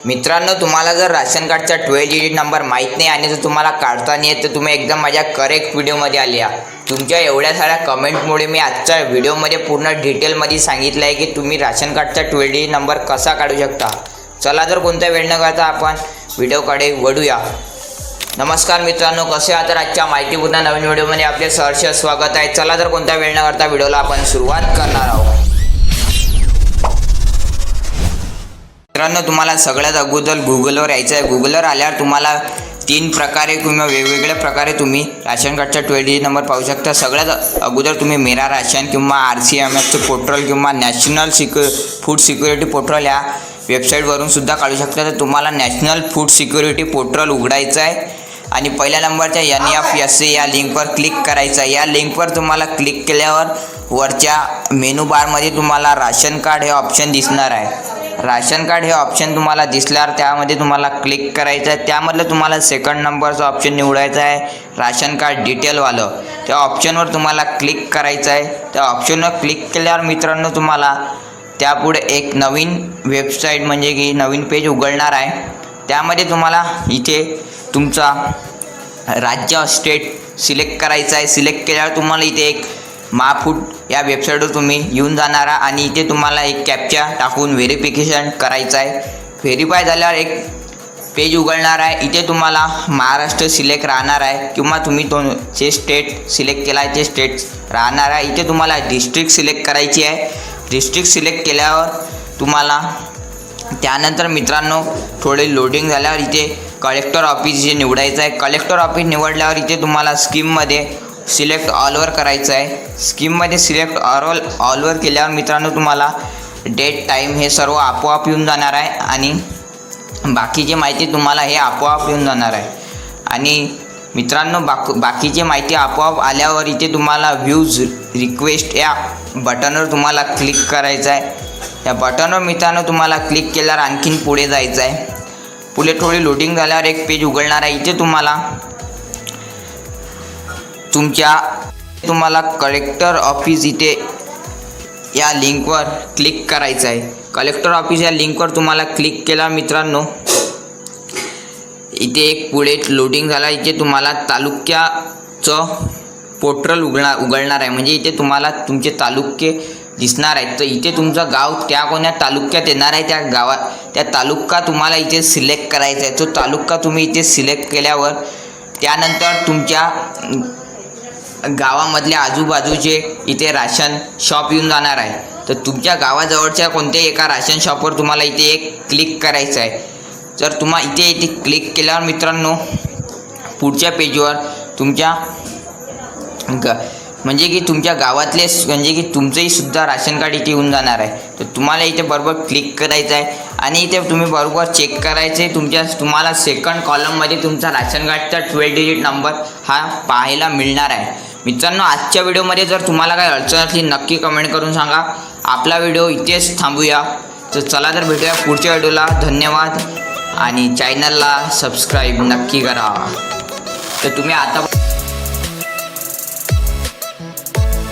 मित्रांनो तुम्हाला जर राशन कार्डचा ट्वेल्व डिजिट नंबर माहीत नाही आणि जर तुम्हाला काढता नाही येत तर तुम्ही एकदम माझ्या करेक्ट व्हिडिओमध्ये आले तुमच्या एवढ्या साऱ्या कमेंटमुळे मी आजच्या व्हिडिओमध्ये पूर्ण डिटेलमध्ये सांगितलं आहे की तुम्ही राशन कार्डचा ट्वेल्व डिजिट नंबर कसा काढू शकता. चला तर कोणत्या वेळ न करता आपण व्हिडिओकडे वळूया. नमस्कार मित्रांनो कसे आहात? तर आजच्या माहितीपूर्ण नवीन व्हिडिओमध्ये आपले सहर्ष स्वागत आहे. चला तर कोणत्या वेळ न करता व्हिडिओला आपण सुरुवात करणार आहोत. मित्रांनो तुम्हाला सगळ्यात अगोदर गुगलवर यायचं आहे. गुगलवर आल्यावर तुम्हाला तीन प्रकारे किंवा वेगवेगळ्या प्रकारे तुम्ही राशन कार्डचा ट्वेल्टी नंबर पाहू शकता. सगळ्यात अगोदर तुम्ही मेरा राशन किंवा आर सी एम एफचं पोर्टल किंवा नॅशनल सिक्यु फूड सिक्युरिटी पोर्टल या वेबसाईटवरून सुद्धा काढू शकता. तर तुम्हाला नॅशनल फूड सिक्युरिटी पोर्टल उघडायचं आहे. आणि पहिल्या नंबरच्या एन एफ एस ए या लिंकवर क्लिक करायचं आहे. या लिंकवर तुम्हाला क्लिक केल्यावर वरच्या मेनू बारमध्ये तुम्हाला राशन कार्ड हे ऑप्शन दिसणार आहे. राशन कार्ड हे ऑप्शन तुम्हाला दिसल्यावर त्यामध्ये तुम्हाला क्लिक करायचं आहे त्यामधलं तुम्हाला सेकंड नंबरचं ऑप्शन निवडायचं आहे. राशन कार्ड डिटेलवालं त्या ऑप्शनवर तुम्हाला क्लिक करायचं आहे त्या ऑप्शनवर क्लिक केल्यावर मित्रांनो तुम्हाला त्यापुढे एक नवीन वेबसाईट म्हणजे की नवीन पेज उघडणार आहे. त्यामध्ये तुम्हाला इथे तुमचा राज्य स्टेट सिलेक्ट करायचं आहे सिलेक्ट केल्यावर तुम्हाला इथे एक महाफूट या वेबसाईटवर तुम्ही येऊन जाणार आणि इथे तुम्हाला एक कॅपच्या टाकून व्हेरिफिकेशन करायचं आहे. व्हेरीफाय झाल्यावर एक पेज उघडणार आहे. इथे तुम्हाला महाराष्ट्र सिलेक्ट राहणार आहे किंवा तुम्ही तो जे स्टेट सिलेक्ट केला आहे ते स्टेट राहणार आहे. इथे तुम्हाला डिस्ट्रिक्ट सिलेक्ट करायची आहे. डिस्ट्रिक्ट सिलेक्ट केल्यावर तुम्हाला त्यानंतर मित्रांनो थोडे लोडिंग झाल्यावर इथे कलेक्टर ऑफिस जे निवडायचं आहे. कलेक्टर ऑफिस निवडल्यावर इथे तुम्हाला स्कीममध्ये सिलेक्ट ऑलवर करायचं आहे. स्कीममध्ये सिलेक्ट ऑल ऑलवर केल्यावर मित्रांनो तुम्हाला डेट टाईम हे सर्व आपोआप येऊन जाणार आहे आणि बाकीची माहिती तुम्हाला हे आपोआप येऊन जाणार आहे. आणि मित्रांनो बाक बाकीची माहिती आपोआप आल्यावर इथे तुम्हाला व्ह्यूज रिक्वेस्ट या बटनवर तुम्हाला क्लिक करायचं आहे. या बटनवर मित्रांनो तुम्हाला क्लिक केल्यावर आणखीन पुढे जायचं आहे. पुढे थोडी लोडिंग झाल्यावर एक पेज उघडणार आहे. इथे तुम्हाला तुमच्या तुम्हाला कलेक्टर ऑफिस इथे या लिंकवर क्लिक करायचं आहे. कलेक्टर ऑफिस या लिंकवर तुम्हाला क्लिक केला मित्रांनो. इथे एक पुढे लोडिंग झाला. इथे तुम्हाला तालुक्याचं पोर्टल उघडणार उघडणार आहे. म्हणजे इथे तुम्हाला तुमचे तालुके दिसणार आहेत. तर इथे तुमचं गाव त्या कोण्या तालुक्यात येणार आहे? त्या गावात त्या तालुका तुम्हाला इथे सिलेक्ट करायचा आहे. तो तालुका तुम्ही इथे सिलेक्ट केल्यावर त्यानंतर तुमच्या गावामधल्या आजूबाजूचे इथे राशन शॉप येऊन जाणार आहे. तर तुमच्या गावाजवळच्या कोणत्याही एका राशन शॉपवर तुम्हाला इथे एक क्लिक करायचं आहे. जर तुम्हा इथे इथे क्लिक केल्यावर मित्रांनो पुढच्या पेजवर तुमच्या ग म्हणजे की तुमच्या गावातले म्हणजे की तुमचंही सुद्धा राशन कार्ड इथे येऊन जाणार आहे. तर तुम्हाला इथे बरोबर क्लिक करायचं आहे. आणि इथे तुम्ही बरोबर चेक करायचे तुमच्या तुम्हाला सेकंड कॉलममध्ये तुमचा राशन कार्डचा ट्वेल्व डिजिट नंबर हा पाहायला मिळणार आहे. मित्रांनो आजच्या व्हिडिओमध्ये जर तुम्हाला काही अडचण असली नक्की कमेंट करून सांगा. आपला व्हिडिओ इथेच थांबूया. तर चला तर भेटूया पुढच्या व्हिडिओला. धन्यवाद. आणि चॅनलला सबस्क्राईब नक्की करा. तर तुम्ही आता